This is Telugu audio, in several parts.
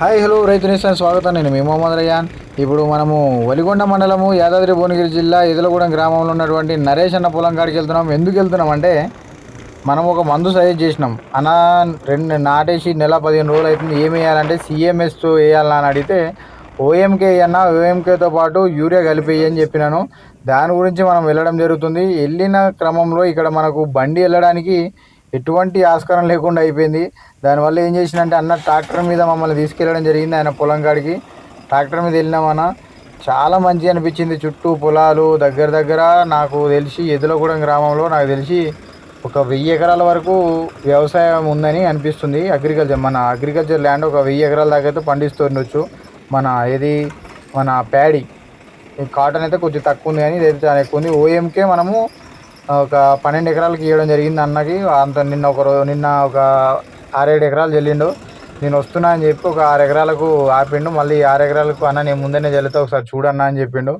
హాయ్ హలో రైతు నేస్తాను స్వాగతం. నేను మీ మొహమ్మద్ రయాన్. ఇప్పుడు మనము వలిగొండ మండలము యాదాద్రి భువనగిరి జిల్లా ఎదులగూడెం గ్రామంలో ఉన్నటువంటి నరేష్ అన్న పొలం కాడికి వెళ్తున్నాం. ఎందుకు వెళ్తున్నాం అంటే మనం ఒక మందు సజెస్ట్ చేసినాం. అన్న రెండు నాటేసి నెల పదిహేను రోజులు అవుతుంది. ఏం వేయాలంటే సిఎంఎస్తో వేయాలని అని అడిగితే ఓఎంకే అన్న ఓఎంకేతో పాటు యూరియా కలిపేయి అని చెప్పినాను. దాని గురించి మనం వెళ్ళడం జరుగుతుంది. వెళ్ళిన క్రమంలో ఇక్కడ మనకు బండి వెళ్ళడానికి ఎటువంటి ఆస్కారం లేకుండా అయిపోయింది. దానివల్ల ఏం చేసిందంటే అన్న ట్రాక్టర్ మీద మమ్మల్ని తీసుకెళ్ళడం జరిగింది ఆయన పొలం కాడికి. ట్రాక్టర్ మీద వెళ్ళినామన్న చాలా మంచి అనిపించింది. చుట్టూ పొలాలు దగ్గర దగ్గర నాకు తెలిసి ఎదులగూడెం గ్రామంలో నాకు తెలిసి ఒక వెయ్యి ఎకరాల వరకు వ్యవసాయం ఉందని అనిపిస్తుంది. అగ్రికల్చర్ మన అగ్రికల్చర్ ల్యాండ్ ఒక వెయ్యి ఎకరాల దాకా అయితే పండిస్తుండొచ్చు. మన ఏది మన ప్యాడీ కాటన్ అయితే కొంచెం తక్కువ ఉంది కానీ ఇదైతే చాలా ఎక్కువ ఉంది ఓఎంకే మనము ఒక పన్నెండు ఎకరాలకి ఇవ్వడం జరిగింది అన్నకి. అంత నిన్న ఒక రోజు నిన్న ఒక ఆరేడు ఎకరాలు చెల్లిండు నేను వస్తున్నా అని చెప్పి ఒక ఆరు ఎకరాలకు ఆపిండు. మళ్ళీ ఆరు ఎకరాలకు అన్న నేను ముందనే చల్లుతా ఒకసారి చూడన్నా అని చెప్పిండు.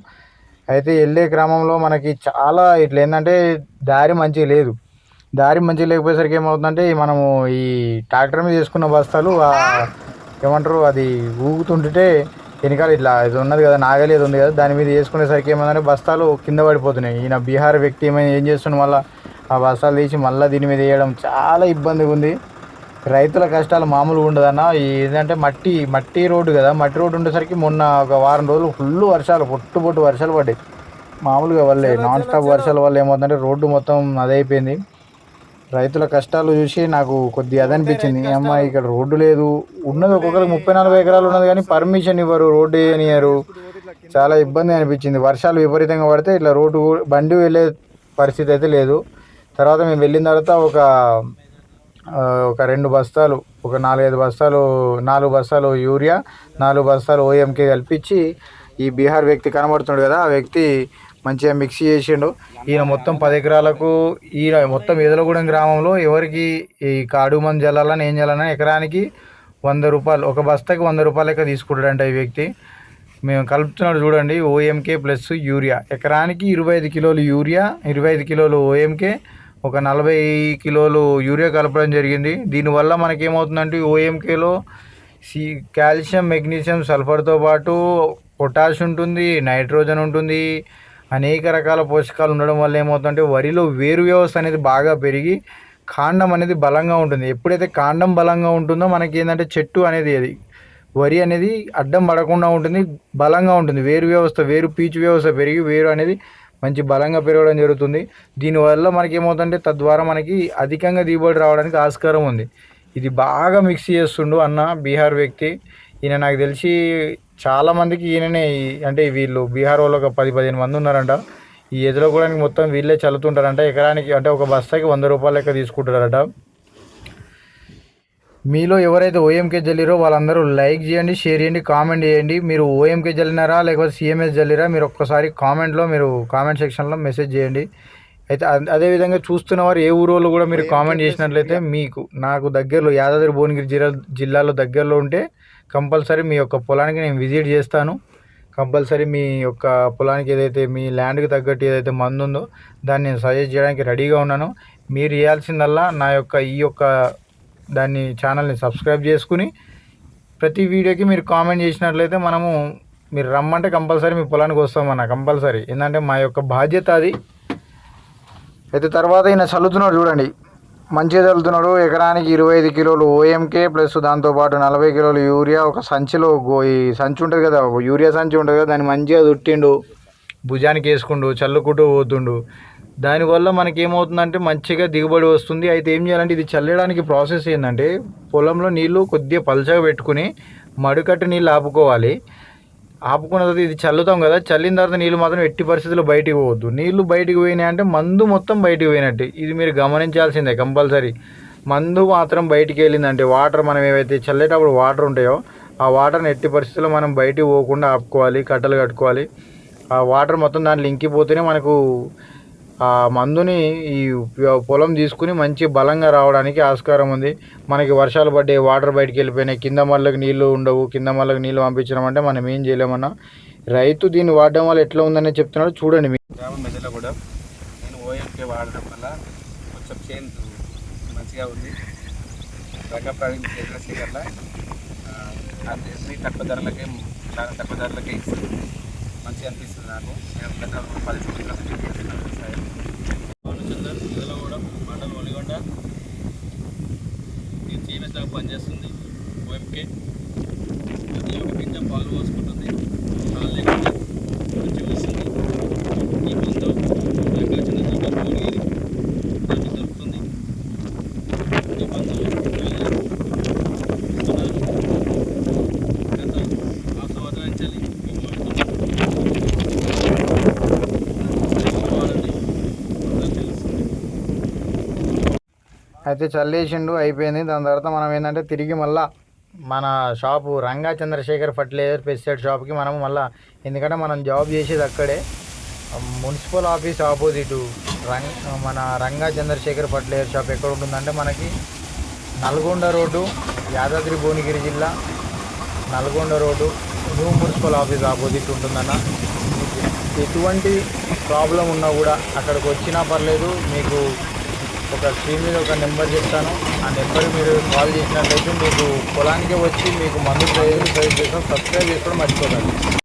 అయితే వెళ్ళే క్రమంలో మనకి చాలా ఇట్లా ఏంటంటే దారి మంచిగా లేదు. దారి మంచిగా లేకపోయేసరికి ఏమవుతుందంటే మనము ఈ ట్రాక్టర్ మీద వేసుకున్న బస్తాలు ఏమంటారు అది ఊగుతుంటే వెనకాల ఇట్లా ఇది ఉన్నది కదా నాగలి అది ఉంది కదా దాని మీద వేసుకునేసరికి ఏమైందంటే బస్తాలు కింద పడిపోతున్నాయి. ఈయన బీహార్ వ్యక్తి ఏమైనా ఏం చేస్తుండే మళ్ళీ ఆ బస్తాలు తీసి మళ్ళీ దీని మీద వేయడం చాలా ఇబ్బందిగా ఉంది. రైతుల కష్టాలు మామూలుగా ఉండదన్న ఈ ఏంటంటే మట్టి మట్టి రోడ్డు కదా మట్టి రోడ్డు ఉండేసరికి మొన్న ఒక వారం రోజులు ఫుల్ వర్షాలు పొట్టు పొట్టు వర్షాలు పడ్డాయి. మామూలుగా వల్లే నాన్ స్టాప్ వర్షాల వల్ల ఏమవుతుందంటే రోడ్డు మొత్తం అదైపోయింది. రైతుల కష్టాలు చూసి నాకు కొద్దిగా అది అనిపించింది అమ్మ ఇక్కడ రోడ్డు లేదు. ఉన్నది ఒక్కొక్కరికి ముప్పై నలభై ఎకరాలు ఉన్నది కానీ పర్మిషన్ ఇవ్వరు రోడ్డు వేయనియరు. చాలా ఇబ్బంది అనిపించింది. వర్షాలు విపరీతంగా పడితే ఇట్లా రోడ్డు బండి వెళ్ళే పరిస్థితి అయితే లేదు. తర్వాత మేము వెళ్ళిన తర్వాత ఒక ఒక రెండు బస్తాలు ఒక నాలుగైదు బస్తాలు నాలుగు బస్తాలు యూరియా నాలుగు బస్తాలు ఓఎంకే కల్పించి ఈ బీహార్ వ్యక్తి కనబడుతున్నాడు కదా ఆ వ్యక్తి మంచిగా మిక్స్ చేసిండు. ఈయన మొత్తం పది ఎకరాలకు ఈయన మొత్తం ఎదలగూడెం గ్రామంలో ఎవరికి ఈ కాడు మందు చల్లాలని ఏం చేయాలన్నా ఎకరానికి వంద రూపాయలు ఒక బస్తాకి వంద రూపాయలు లెక్క తీసుకుంటాడంట ఈ వ్యక్తి. మేము కలుపుతున్నాడు చూడండి ఓఎంకే ప్లస్ యూరియా. ఎకరానికి ఇరవై ఐదు కిలోలు యూరియా ఇరవై ఐదు కిలోలు ఓఎంకే ఒక నలభై కిలోలు యూరియా కలపడం జరిగింది. దీనివల్ల మనకేమవుతుందంటే ఓఎంకేలో సి కాల్షియం మెగ్నీషియం సల్ఫర్తో పాటు పొటాష్ ఉంటుంది నైట్రోజన్ ఉంటుంది అనేక రకాల పోషకాలు ఉండడం వల్ల ఏమవుతుందంటే వరిలో వేరు వ్యవస్థ అనేది బాగా పెరిగి కాండం అనేది బలంగా ఉంటుంది. ఎప్పుడైతే కాండం బలంగా ఉంటుందో మనకి ఏంటంటే చెట్టు అనేది అది. వరి అనేది అడ్డం పడకుండా ఉంటుంది బలంగా ఉంటుంది. వేరు వ్యవస్థ వేరు పీచు వ్యవస్థ పెరిగి వేరు అనేది మంచి బలంగా పెరగడం జరుగుతుంది. దీనివల్ల మనకి ఏమవుతుందంటే తద్వారా మనకి అధికంగా దిగుబడి రావడానికి ఆస్కారం ఉంది. ఇది బాగా మిక్స్ చేస్తుండు అన్న బీహార్ వ్యక్తి. ఈయన నాకు తెలిసి చాలా మందికి ఈయననే అంటే వీళ్ళు బీహార్ వాళ్ళు ఒక పది పదిహేను మంది ఉన్నారంట. ఈ ఎదులో కూడా మొత్తం వీళ్ళే చల్లుతుంటారంట. ఎకరానికి అంటే ఒక బస్తాకి వంద రూపాయలు లెక్క తీసుకుంటారట మీలో ఎవరైతే ఓఎంకే జల్లిరో వాళ్ళందరూ లైక్ చేయండి షేర్ చేయండి కామెంట్ చేయండి. మీరు ఓఎంకే జల్లినారా లేకపోతే సిఎంఎస్ జల్లిరా మీరు ఒక్కసారి కామెంట్లో మీరు కామెంట్ సెక్షన్లో మెసేజ్ చేయండి. అయితే అద- అదేవిధంగా చూస్తున్న వారు ఏ ఊరోళ్ళు కూడా మీరు కామెంట్ చేసినట్లయితే మీకు నాకు దగ్గరలో యాదాద్రి భువనగిరి జిల్లా జిల్లాలో దగ్గరలో ఉంటే కంపల్సరీ మీ యొక్క పొలానికి నేను విజిట్ చేస్తాను. కంపల్సరీ మీ యొక్క పొలానికి ఏదైతే మీ ల్యాండ్కి తగ్గట్టు ఏదైతే మందు ఉందో దాన్ని నేను సజెస్ట్ చేయడానికి రెడీగా ఉన్నాను. మీరు చేయాల్సిందల్లా నా యొక్క ఈ యొక్క దాన్ని ఛానల్ని సబ్స్క్రైబ్ చేసుకుని ప్రతి వీడియోకి మీరు కామెంట్ చేసినట్లయితే మనము మీరు రమ్మంటే కంపల్సరీ మీ పొలానికి వస్తామన్న కంపల్సరీ. ఏంటంటే మా యొక్క బాధ్యత అది. అయితే తర్వాత ఈయన చల్లుతున్నాడు చూడండి. మంచిగా చల్లుతున్నాడు ఎకరానికి ఇరవై ఐదు కిలోలు ఓఎంకే ప్లస్ దాంతోపాటు నలభై కిలోలు యూరియా. ఒక సంచిలో ఈ సంచి ఉంటుంది కదా ఒక యూరియా సంచి ఉంటుంది కదా దాన్ని మంచిగా దుట్టిండు. భుజానికి వేసుకుండు చల్లుకుంటూ పోతుండు. దానివల్ల మనకి ఏమవుతుందంటే మంచిగా దిగుబడి వస్తుంది. అయితే ఏం చేయాలంటే ఇది చల్లడానికి ప్రాసెస్ ఏంటంటే పొలంలో నీళ్ళు కొద్దిగా పల్చగా పెట్టుకుని మడుకట్టు నీళ్ళు ఆపుకోవాలి. ఆపుకున్న తర్వాత ఇది చల్లుతాం కదా చల్లిన తర్వాత నీళ్ళు మాత్రం ఎట్టి పరిస్థితుల్లో బయటికి పోవద్దు. నీళ్ళు బయటికి పోయినాయి అంటే మందు మొత్తం బయటికి పోయినట్టే. ఇది మీరు గమనించాల్సిందే కంపల్సరీ. మందు మాత్రం బయటికి వెళ్ళిందంటే వాటర్ మనం ఏవైతే చల్లేటప్పుడు వాటర్ ఉంటాయో ఆ వాటర్ని ఎట్టి పరిస్థితుల్లో మనం బయటికి పోకుండా ఆపుకోవాలి కట్టలు కట్టుకోవాలి. ఆ వాటర్ మొత్తం దాంట్లో ఇంకిపోతేనే మనకు ఆ మందుని ఈ పొలం తీసుకుని మంచి బలంగా రావడానికి ఆస్కారం ఉంది. మనకి వర్షాలు పడ్డే వాటర్ బయటికి వెళ్ళిపోయినాయి. కింద మళ్ళకి నీళ్ళు ఉండవు. కింద మళ్ళకి నీళ్ళు పంపించడం మనం ఏం చేయలేమన్నా. రైతు దీన్ని వాడడం వల్ల ఎట్లా ఉందనే చెప్తున్నాడు. చూడండి మీరు గ్రామం మధ్యలో కూడా నేను ఓఎంకే వాడడం వల్ల కొంచెం చేంజ్ మంచిగా ఉంది. రంగప్రవీణ్ చంద్రశేఖర్ల అన్ని తక్కువ ధరలకే చాలా తక్కువ ధరలకే ఇస్తుంది. మంచిగా అనిపిస్తుంది నాకు. నేను పది సంవత్సరాలు నుంచి చేస్తున్నాను వ్యవసాయం భానుచందర్ ఇదలగూడెం మండలం ఒలిగొండ ఇది చీమెస్లాగా పనిచేస్తుంది ఓఎంకే ప్రతి ఒక్క గింజ పాలు పోసుకుంటుంది పాలు లేకుండా మంచిగా వస్తుంది ఈ మందు రంగా చిన్న చిన్న భువనగిరి దానికి దొరుకుతుంది ఈ మందు వీళ్ళు ఇస్తున్నారు గత ఆ సంవత్సరం నుంచి మేము వాడుతున్నాం వాడండి అందరికీ తెలుస్తుంది అయితే చల్లేసిండు అయిపోయింది. దాని తర్వాత మనం ఏంటంటే తిరిగి మళ్ళా మన shop Ranga Chandrasekhar fertiliser pesticide షాప్కి మనం మళ్ళా ఎందుకంటే మనం జాబ్ చేసేది అక్కడే. మున్సిపల్ ఆఫీస్ ఆపోజిట్ రంగ్ మన రంగా చంద్రశేఖర్ ఫర్టిలైజర్ షాప్ ఎక్కడ ఉంటుందంటే మనకి నల్గొండ రోడ్డు యాదాద్రి భువనగిరి జిల్లా Nalgonda road new municipal office opposite ఉంటుందన్న. ఎటువంటి ప్రాబ్లం ఉన్నా కూడా అక్కడికి వచ్చినా పర్లేదు మీకు ఒక స్క్రీన్ మీద ఒక నెంబర్ చెప్తాను. ఆ నెంబర్ మీరు కాల్ చేసినట్లయితే మీకు పొలానికి వచ్చి మీకు మందు ప్రయోజనం ప్రయోజనం చేస్తాం. సబ్స్క్రైబ్ చేసుకోవడం మర్చిపోకండి.